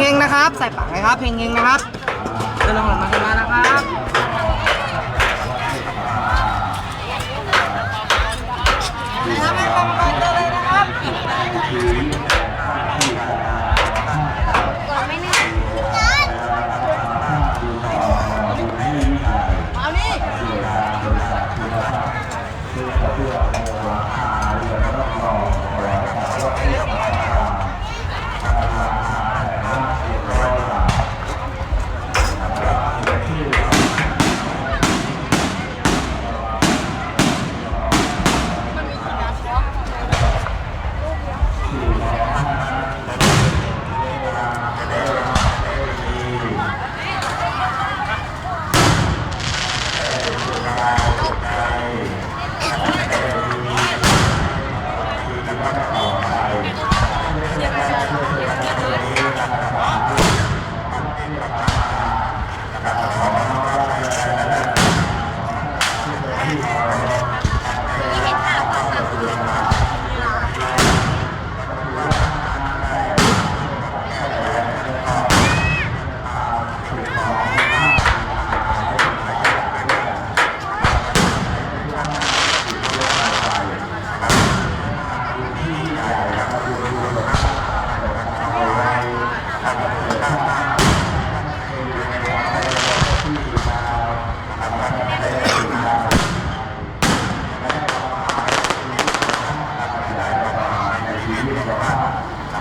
ฮงงนะครับ ใส่ปากนะครับเฮงเงงนะครับเดินลงหลังมาขึ้นมานะครับเอครับให้ามกันเลยนะครับกดไม่แน่เอานี่